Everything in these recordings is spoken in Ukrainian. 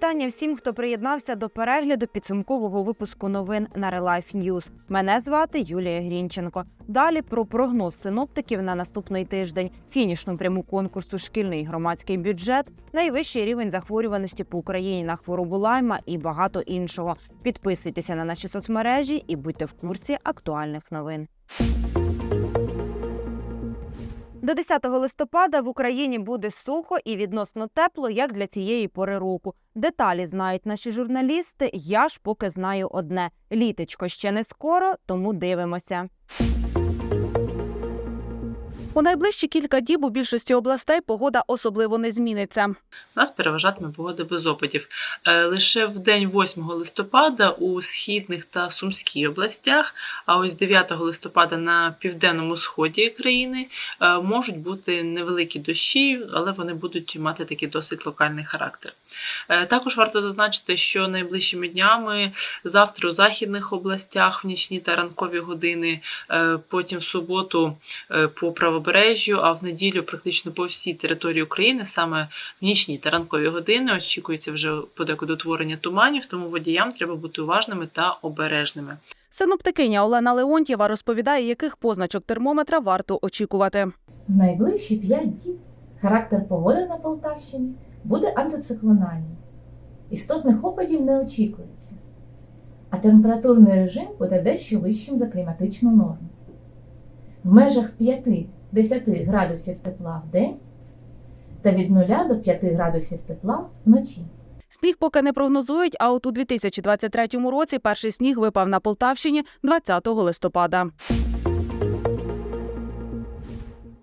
Вітання всім, хто приєднався до перегляду підсумкового випуску новин на Релайф News. Мене звати Юлія Грінченко. Далі про прогноз синоптиків на наступний тиждень, фінішну пряму конкурсу Шкільний громадський бюджет, найвищий рівень захворюваності по Україні на хворобу лайма і багато іншого. Підписуйтеся на наші соцмережі і будьте в курсі актуальних новин. До 10 листопада в Україні буде сухо і відносно тепло, як для цієї пори року. Деталі знають наші журналісти. Я ж поки знаю одне: літечко ще не скоро, тому дивимося. У найближчі кілька діб у більшості областей погода особливо не зміниться. Нас переважатиме погода без опадів. Е, Лише в день 8 листопада у східних та сумській областях, а ось 9 листопада на південному сході країни е, можуть бути невеликі дощі, але вони будуть мати такий досить локальний характер. Е, Також варто зазначити, що найближчими днями завтра у західних областях в нічні та ранкові години, е, потім в суботу е, по правобережжю, а в неділю практично по всій території України саме в нічні та ранкові години очікується вже подекуди утворення туманів, тому водіям треба бути уважними та обережними. Синоптикиня Олена Леонтьєва розповідає, яких позначок термометра варто очікувати. В найближчі 5 діб характер погоди на Полтавщині буде антициклональним. Істотних опадів не очікується, а температурний режим буде дещо вищим за кліматичну норму. В межах 5-10 градусів тепла в день та від 0 до 5 градусів тепла вночі. Сніг поки не прогнозують, а от у 2023 році перший сніг випав на Полтавщині 20 листопада.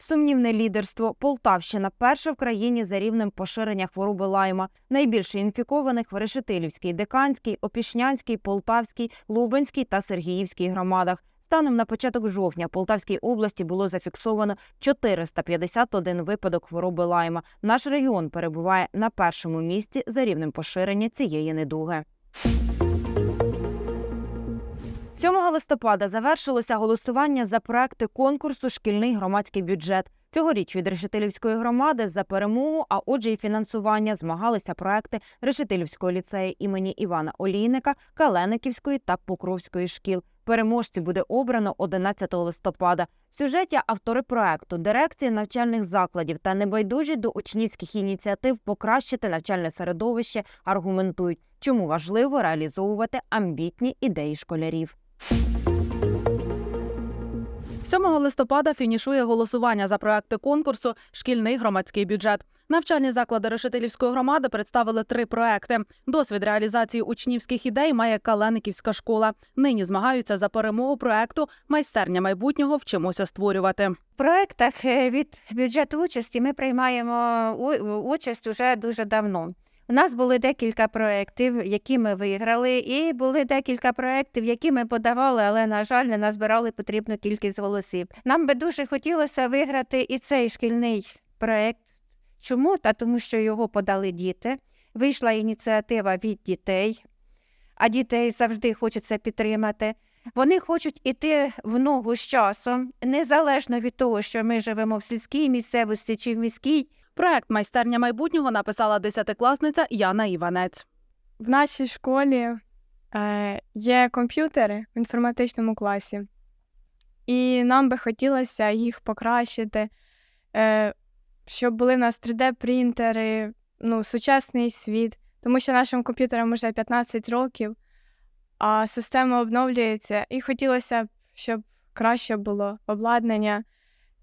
Сумнівне лідерство. Полтавщина перша в країні за рівнем поширення хвороби лайма. Найбільше інфікованих в Решетилівській, Деканській, Опішнянській, Полтавській, Лубенській та Сергіївській громадах. Станом на початок жовтня в Полтавській області було зафіксовано 451 випадок хвороби лайма. Наш регіон перебуває на першому місці за рівнем поширення цієї недуги. 7 листопада завершилося голосування за проекти конкурсу Шкільний громадський бюджет. Цьогоріч від Решетилівської громади за перемогу, а отже, і фінансування змагалися проекти Решетилівського ліцею імені Івана Олійника, Калениківської та Покровської шкіл. Переможці буде обрано 11 листопада. В сюжеті автори проекту, дирекції навчальних закладів та небайдужі до учнівських ініціатив покращити навчальне середовище аргументують, чому важливо реалізовувати амбітні ідеї школярів. 7 листопада фінішує голосування за проекти конкурсу Шкільний громадський бюджет. Навчальні заклади Решетилівської громади представили три проекти. Досвід реалізації учнівських ідей має Калениківська школа. Нині змагаються за перемогу проекту Майстерня майбутнього вчимося створювати. В проектах е, від бюджету участі ми приймаємо участь уже дуже давно. У нас були декілька проєктів, які ми виграли, і були декілька проєктів, які ми подавали, але, на жаль, не назбирали потрібну кількість голосів. Нам би дуже хотілося виграти і цей шкільний проєкт. Чому? Та тому, що його подали діти. Вийшла ініціатива від дітей, а дітей завжди хочеться підтримати. Вони хочуть іти в ногу з часом, незалежно від того, що ми живемо в сільській місцевості чи в міській. Проект Майстерня майбутнього написала десятикласниця Яна Іванець. В нашій школі е, є комп'ютери в інформатичному класі, і нам би хотілося їх покращити, е, щоб були в нас 3D-принтери, ну, сучасний світ, тому що нашим комп'ютерам вже 15 років, а система обновлюється, і хотілося б, щоб краще було обладнання,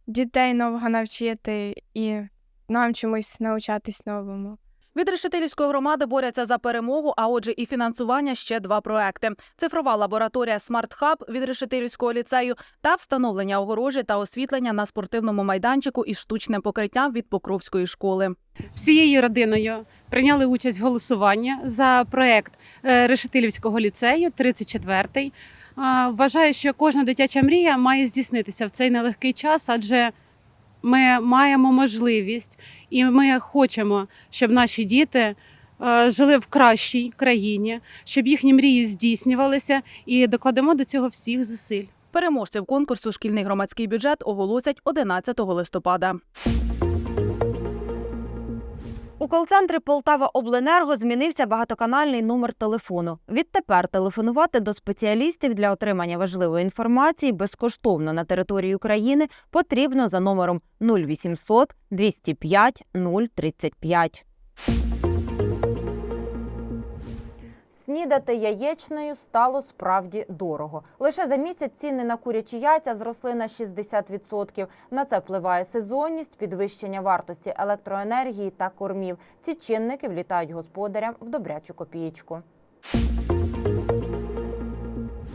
дітей нового навчити і нам чомусь навчатись новому. Від Решетилівської громади борються за перемогу, а отже, і фінансування ще два проекти: цифрова лабораторія Смарт Хаб від Решетилівського ліцею та встановлення огорожі та освітлення на спортивному майданчику із штучним покриттям від Покровської школи. всією родиною прийняли участь в голосуванні за проект е, Решетилівського ліцею, 34-й. Вважаю, що кожна дитяча мрія має здійснитися в цей нелегкий час, адже ми маємо можливість і ми хочемо, щоб наші діти е, жили в кращій країні, щоб їхні мрії здійснювалися, і докладемо до цього всіх зусиль. Переможців конкурсу Шкільний громадський бюджет оголосять 11 листопада. У кол-центрі Полтава Обленерго змінився багатоканальний номер телефону. Відтепер телефонувати до спеціалістів для отримання важливої інформації безкоштовно на території України потрібно за номером 0800 205 035. Снідати яєчнею стало справді дорого. Лише за місяць ціни на курячі яйця зросли на 60%. На це впливає сезонність, підвищення вартості електроенергії та кормів. Ці чинники влітають господарям в добрячу копієчку.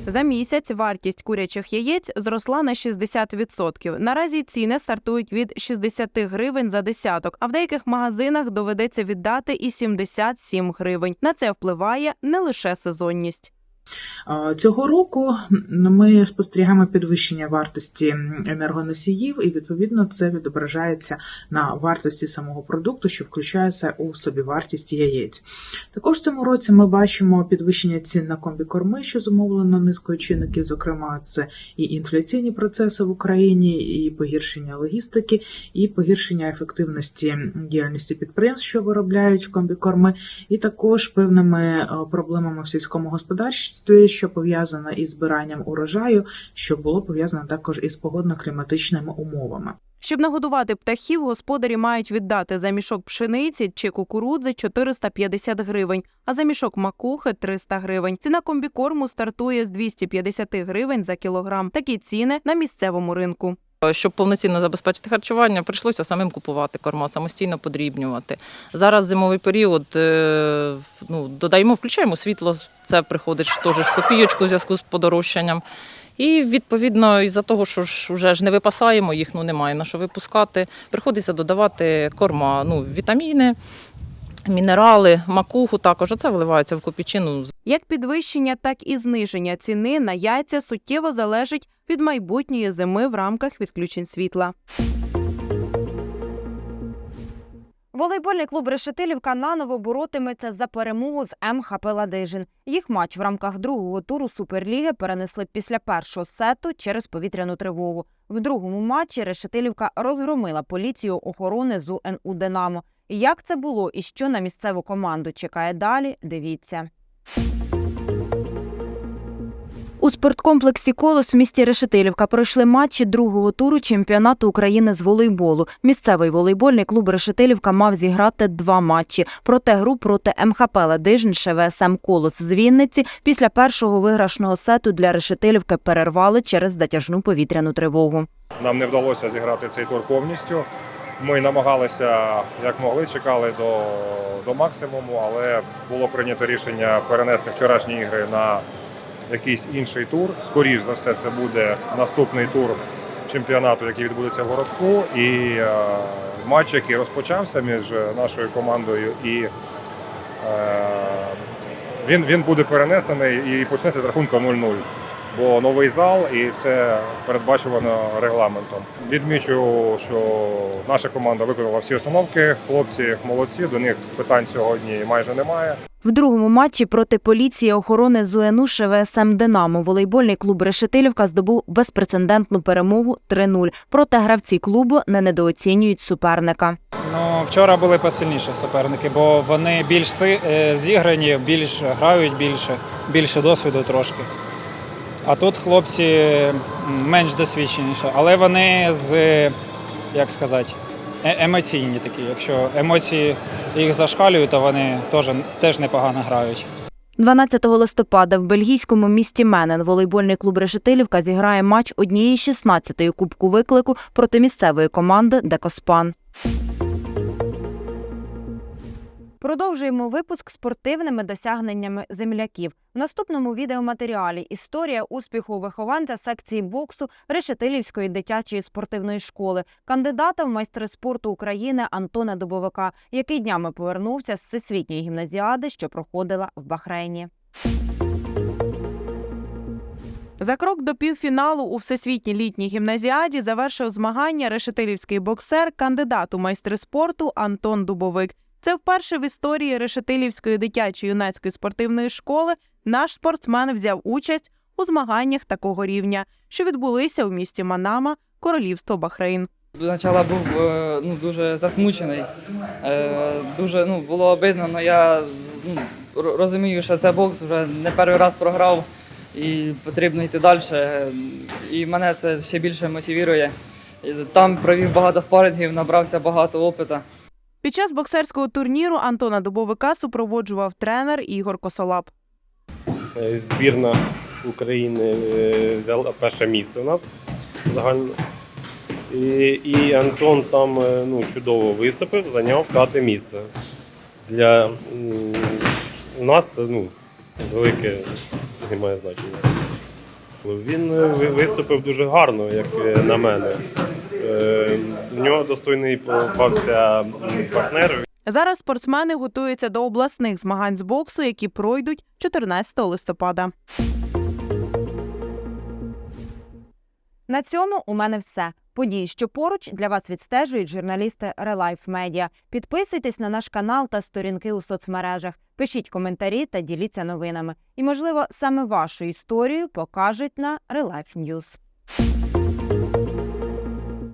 За місяць вартість курячих яєць зросла на 60%. Наразі ціни стартують від 60 гривень за десяток, а в деяких магазинах доведеться віддати і 77 гривень. На це впливає не лише сезонність. Цього року ми спостерігаємо підвищення вартості енергоносіїв, і відповідно це відображається на вартості самого продукту, що включається у собівартість яєць. Також в цьому році ми бачимо підвищення цін на комбікорми, що зумовлено низкою чинників. Зокрема, це і інфляційні процеси в Україні, і погіршення логістики, і погіршення ефективності діяльності підприємств, що виробляють комбікорми, і також певними е, проблемами в сільському господарстві, що пов'язано із збиранням урожаю, що було пов'язано також із погодно-кліматичними умовами. Щоб нагодувати птахів, господарі мають віддати за мішок пшениці чи кукурудзи 450 гривень, а за мішок макухи 300 гривень. Ціна комбікорму стартує з 250 гривень за кілограм. Такі ціни на місцевому ринку. Щоб повноцінно забезпечити харчування, прийшлося самим купувати корма, самостійно подрібнювати. Зараз зимовий період е, ну, додаємо, включаємо світло, це приходить теж в копійочку в зв'язку з подорожчанням. І відповідно, із-за того, що ж вже ж не випасаємо їх, ну немає на що випускати, приходиться додавати корма, ну, вітаміни, мінерали, макуху також. Оце вливається в копійчину Як підвищення, так і зниження ціни на яйця суттєво залежить від майбутньої зими в рамках відключень світла. Волейбольний клуб Решетилівка наново боротиметься за перемогу з МХП Ладижин. Їх матч в рамках другого туру Суперліги перенесли після першого сету через повітряну тривогу. В другому матчі Решетилівка розгромила поліцію охорони з УНУ «Динамо». Як це було і що на місцеву команду чекає далі, дивіться. У спорткомплексі Колос в місті Решетилівка пройшли матчі другого туру чемпіонату України з волейболу. Місцевий волейбольний клуб Решетилівка мав зіграти два матчі. Проте гру проти МХП Ладижин ШВСМ Колос з Вінниці після першого виграшного сету для Решетилівки перервали через затяжну повітряну тривогу. Нам не вдалося зіграти цей тур повністю. Ми намагалися як могли, чекали до, до максимуму, але було прийнято рішення перенести вчорашні ігри на якийсь інший тур. Скоріш за все, це буде наступний тур чемпіонату, який відбудеться в городку. І е, матч, який розпочався між нашою командою і е, він, він буде перенесений і почнеться з рахунку 0-0. Бо новий зал і це передбачувано регламентом. Відмічу, що наша команда виконала всі установки. Хлопці молодці, до них питань сьогодні майже немає. В другому матчі проти поліції охорони ЗУНУ ШВСМ Динамо волейбольний клуб Решетилівка здобув безпрецедентну перемогу 3-0. Проте гравці клубу не недооцінюють суперника. Ну, вчора були посильніші суперники, бо вони більш си- е, зіграні, більш грають більше, більше досвіду трошки. А тут хлопці менш досвідченіші, але вони з, як сказати, е- емоційні такі. Якщо емоції їх зашкалюють, то вони теж, теж непогано грають. 12 листопада в бельгійському місті Менен волейбольний клуб Решетилівка зіграє матч однієї 16-ї кубку виклику проти місцевої команди Декоспан. Продовжуємо випуск спортивними досягненнями земляків. В наступному відеоматеріалі історія успіху вихованця секції боксу Решетилівської дитячої спортивної школи, кандидата в майстри спорту України Антона Дубовика, який днями повернувся з всесвітньої гімназіади, що проходила в Бахрейні. За крок до півфіналу у всесвітній літній гімназіаді завершив змагання решетилівський боксер, кандидат у майстри спорту Антон Дубовик. Це вперше в історії Решетилівської дитячої юнацької спортивної школи наш спортсмен взяв участь у змаганнях такого рівня, що відбулися у місті Манама, Королівство Бахрейн. Спочатку був е, ну, дуже засмучений. Е, Дуже ну, було обидно, але я ну, розумію, що це бокс вже не перший раз програв і потрібно йти далі. І мене це ще більше мотивує. Там провів багато спарингів, набрався багато опиту. Під час боксерського турніру Антона Дубовика супроводжував тренер Ігор Косолап. Е, Збірна України е, взяла перше місце у нас загально. І, і Антон там е, ну, чудово виступив, зайняв п'яте місце. Для нас це ну, велике не має значення. Він виступив дуже гарно, як на мене. Е, У нього достойний попався партнер. Зараз спортсмени готуються до обласних змагань з боксу, які пройдуть 14 листопада. На цьому у мене все. Події, що поруч для вас відстежують журналісти Релайф Медіа. Підписуйтесь на наш канал та сторінки у соцмережах. Пишіть коментарі та діліться новинами. І, можливо, саме вашу історію покажуть на Релайф Ньюз.